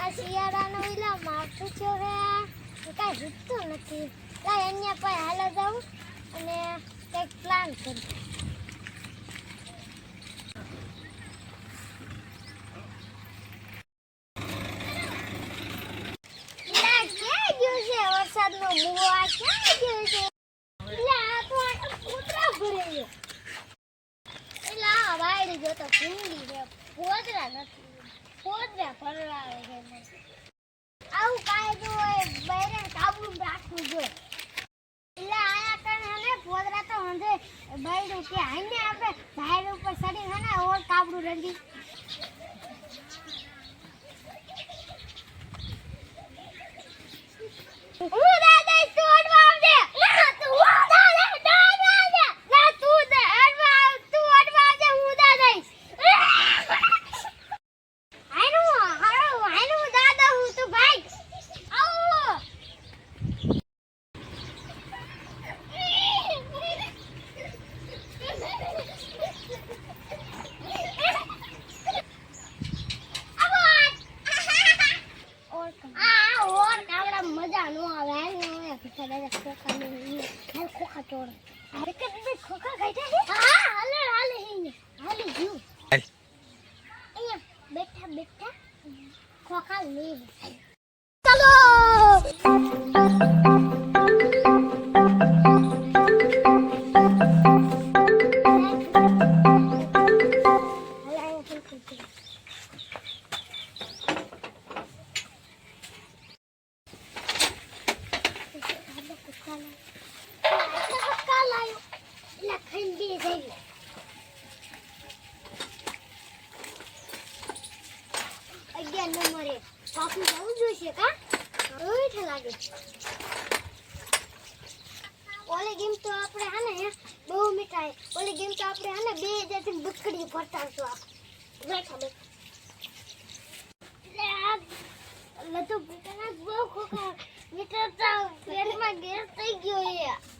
આ શિયાળાનો ઓલા માવઠું થયો હે. કાંઈ રીતતું નથી. કાંઈ અહીંયા પાસે હાલા જાઉં અને કંઈક પ્લાન કરું. વરસાદનો બુવા ક્યાં ગયો છે? લા, આ તો આટલો કૂતરા ભરેલો. એટલે આ વાયડી ગયો તો ભૂંડી છે. પોદરા નથી. પોદરા ભરવાવે છે હોય રાખવું જોઈએ. એટલે આયા કણ હને ને તો હંધે બૈરું કે હાઈને આપણે ઝાડ ઉપર ચડી હને ઓર કાબડું રંડી હું દાદા તું અડવા આવજે ના તું હું દાદા દાદા આવજે ના તું દે અડવા આવ તું અડવા આવજે હું દાદા આયનું હારો આયનું દાદા હું તું ભાઈ આવો આ ઓર કાવડા મજા નો આવે ખોખા ને હાલ ખોખા તોડ અરે કે બે ખોખા ગાઈટા છે હા હાલ હાલ હે હાલે હાલ. અહીંયા બેઠા બેઠા ખોખા લેવ ચલો હાલ અહીંયા ખોખા અગિયાર નંબરે પાછું જવું જોઈશે કા રોઈઠ લાગે ઓલી ગેમ તો આપણે હાને બહુ મીઠાઈ ઓલી ગેમ તો આપણે હાને બે હજારથી બકડી ભરતા છું આપણે બેઠા એટલે લતો બહુ ખોખા મીઠા પેટમાં ગેસ થઈ ગયો એ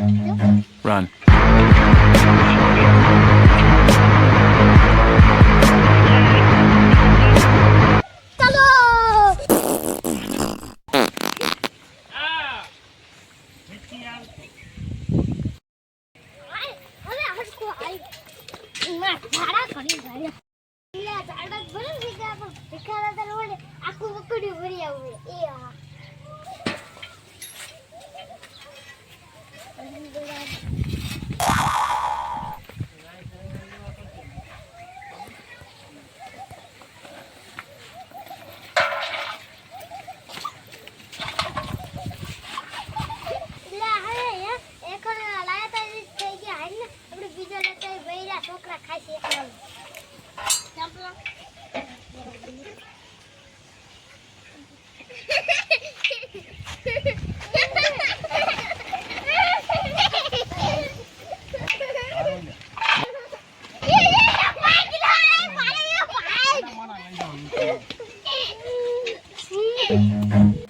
Run. ઝાડા ગયા ભરે ભેગા પણ ભેગા દાદા રોડે આખું વકડ્યું ભરી આવું. એ આ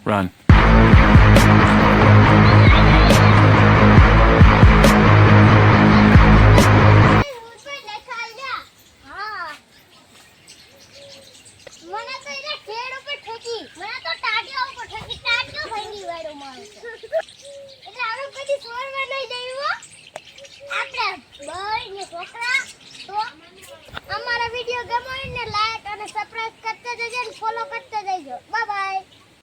Run.